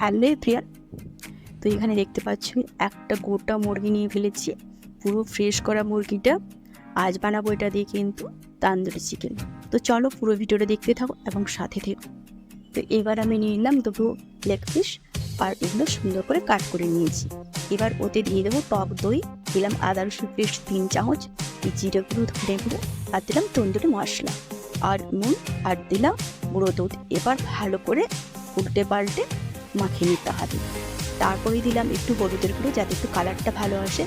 Hello প্রিয়া তো এখানে দেখতে পাচ্ছ, একটা গোটা মুরগি নিয়ে ফেলেছি, পুরো ফ্রেশ করা মুরগিটা। আজ বানাবো এটা দিয়ে কিন্তু তান্দুরি চিকেন তো চলো পুরো ভিডিওটা দেখতে থাকো এবং সাথে থেকো। তো এবার আমি নিয়ে নিলাম দুটো লেগ পিস আর এগুলো সুন্দর করে কাট করে নিয়েছি। এবার ওতে দিয়ে দেবো টক দই, দিলাম আদা রসুন পেস্ট, তিন চামচ জিরে গুঁড়ো ধনে গুঁড়ো আর দিলাম তন্দুরি মশলা আর নুন আর দিলাম গুঁড়ো দুধ। এবার ভালো করে উল্টে পাল্টে মাখিয়ে নিতে হবে। তারপরে দিলাম একটু হলুদের গুঁড়ো যাতে একটু কালারটা ভালো আসে।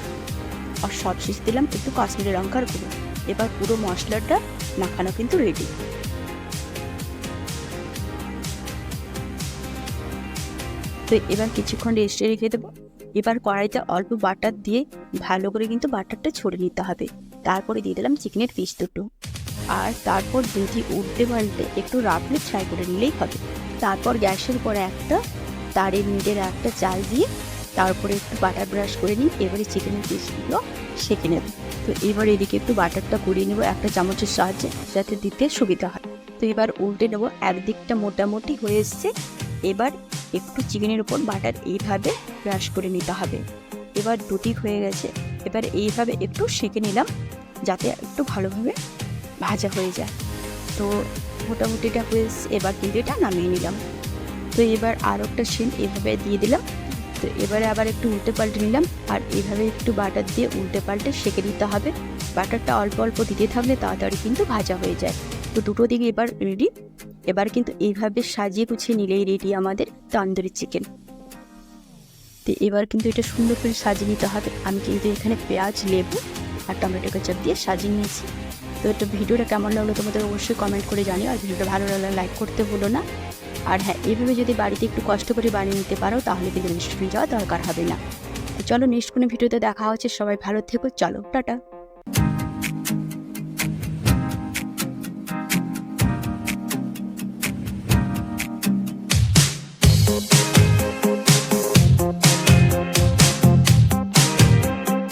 আর সবশেষ দিলাম একটু কাশ্মীরি লঙ্কার গুঁড়ো। এবার পুরো মশলাটা মাখানো কিন্তু রেডি তো এবার কিছুক্ষণ রেস্টে রেখে দেবো। এবার কড়াইতে অল্প বাটার দিয়ে ভালো করে কিন্তু বাটারটা ছড়ে নিতে হবে। তারপরে দিয়ে দিলাম চিকেনের পিস দুটো। আর তারপর দুধি উল্টে পাল্টে একটু রাফলি ফ্রাই করে নিলেই হবে। তারপর গ্যাসের উপরে একটা তারের নিডের একটা চাল দিয়ে তারপরে একটু বাটার ব্রাশ করে নিই এবারে চিকেনের পিসগুলো সেঁকে নেব। তো এবার এদিকে একটু বাটারটা করিয়ে নেব একটা চামচের সাহায্যে, যাতে দিতে সুবিধা হয়। তো এবার উল্টে নেব একদিকটা মোটামুটি হয়ে এসছে। এবার একটু চিকেনের উপর বাটার এইভাবে ব্রাশ করে নিতে হবে। এবার দুটি হয়ে গেছে। এবার এইভাবে একটু সেঁকে নিলাম, যাতে একটু ভালোভাবে ভাজা হয়ে যায়। তো মোটামুটিটা হয়ে এবার কিন্তু এটা নামিয়ে নিলাম। তো এবার আর একটা শিন এভাবে দিয়ে দিলাম। তো এবারে আবার একটু উল্টে পাল্টে নিলাম আর এভাবে একটু বাটার দিয়ে উল্টে পাল্টে সেঁকে দিতে হবে। বাটারটা অল্প অল্প দিতে থাকলে তাড়াতাড়ি কিন্তু ভাজা হয়ে যায়। তো দুটো দিকে এবার রেডি এবার কিন্তু এইভাবে সাজিয়ে গুছিয়ে নিলেই রেডি আমাদের তন্দুরি চিকেন তো এবার কিন্তু এটা সুন্দর করে সাজিয়ে নিতে হবে। আমি কিন্তু এখানে পেঁয়াজ, লেবু আর টমেটো কেচাপ দিয়ে সাজিয়ে নিয়েছি। তো এটা ভিডিওটা কেমন লাগল তোমাদের অবশ্যই কমেন্ট করে জানিও। আর ভিডিওটা ভালো লাগলে লাইক করতে ভুলো না। আর হ্যাঁ এইভাবে যদি বাড়িতে একটু কষ্ট করে বানিয়ে নিতে পারো, তাহলে কিন্তু রেস্টুরেন্ট যাওয়া দরকার হবে না। চলো, নেক্সট কোনো ভিডিওতে দেখা হচ্ছে। সবাই ভালো থেকো। চলো, টাটা।